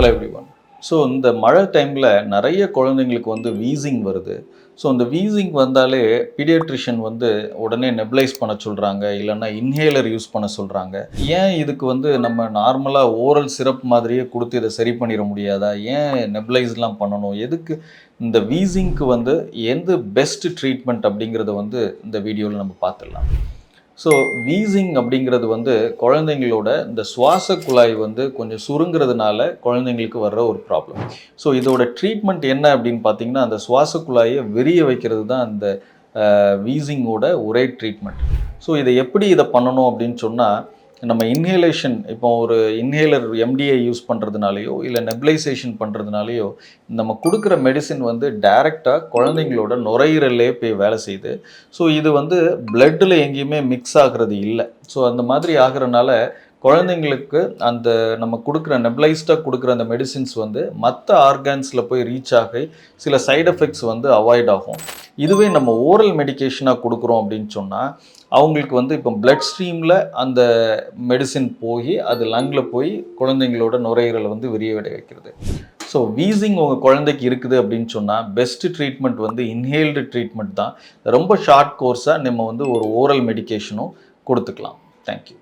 Hello every one so இந்த மழை டைமில் நிறைய குழந்தைங்களுக்கு வந்து வீசிங் வருது. ஸோ அந்த வீசிங் வந்தாலே பீடியாட்ரிஷியன் வந்து உடனே நெப்லைஸ் பண்ண சொல்கிறாங்க இல்லைன்னா இன்ஹேலர் யூஸ் பண்ண சொல்கிறாங்க ஏன் இதுக்கு வந்து நம்ம நார்மலாக ஓரல் சிரப் மாதிரியே கொடுத்து இதை சரி பண்ணிட முடியாதா? ஏன் நெப்லைஸ்லாம் பண்ணணும்? எதுக்கு இந்த வீசிங்க்கு வந்து எந்த பெஸ்ட் ட்ரீட்மெண்ட் அப்படிங்கிறத வந்து இந்த வீடியோவில் நம்ம பார்த்துடலாம். ஸோ வீசிங் அப்படிங்கிறது வந்து குழந்தைங்களோட இந்த சுவாச குழாய் வந்து கொஞ்சம் சுருங்கிறதுனால குழந்தைங்களுக்கு வர்ற ஒரு ப்ராப்ளம் ஸோ இதோட ட்ரீட்மெண்ட் என்ன அப்படின்னு பார்த்தீங்கன்னா அந்த சுவாச குழாயை விரிய வைக்கிறது தான் அந்த வீசிங்கோட ஒரே ட்ரீட்மெண்ட் ஸோ இதை எப்படி இதை பண்ணணும் அப்படின்னு சொன்னால் நம்ம இன்ஹேலேஷன் இப்போ ஒரு இன்ஹேலர் எம்டிஐ யூஸ் பண்ணுறதுனாலையோ இல்லை நெப்லைசேஷன் பண்ணுறதுனாலையோ நம்ம கொடுக்குற மெடிசின் வந்து டைரெக்டாக குழந்தைங்களோட நுரையீரலே போய் வேலை செய்யுது. ஸோ இது வந்து பிளட்டில் எங்கேயுமே மிக்ஸ் ஆகிறது இல்லை. ஸோ அந்த மாதிரி ஆகிறனால குழந்தைங்களுக்கு அந்த நம்ம கொடுக்குற நெப்லைஸ்டாக கொடுக்குற அந்த மெடிசின்ஸ் வந்து மற்ற ஆர்கான்ஸில் போய் ரீச் ஆகி சில சைடு எஃபெக்ட்ஸ் வந்து அவாய்ட் ஆகும். இதுவே நம்ம ஓரல் மெடிகேஷனாக கொடுக்குறோம் அப்படின்னு சொன்னால் அவங்களுக்கு வந்து இப்போ பிளட் ஸ்ட்ரீமில் அந்த மெடிசின் போய் அது லங்கில் போய் குழந்தைங்களோட நுரையீரலை வந்து விரியவடை வைக்கிறது ஸோ வீசிங் உங்கள் குழந்தைக்கு இருக்குது அப்படின்னு சொன்னால் பெஸ்ட் ட்ரீட்மெண்ட் வந்து இன்ஹேல்டு ட்ரீட்மெண்ட் தான். ரொம்ப ஷார்ட் கோர்ஸாக நம்ம வந்து ஒரு ஓரல் மெடிகேஷனும் கொடுத்துக்கலாம். தேங்க்யூ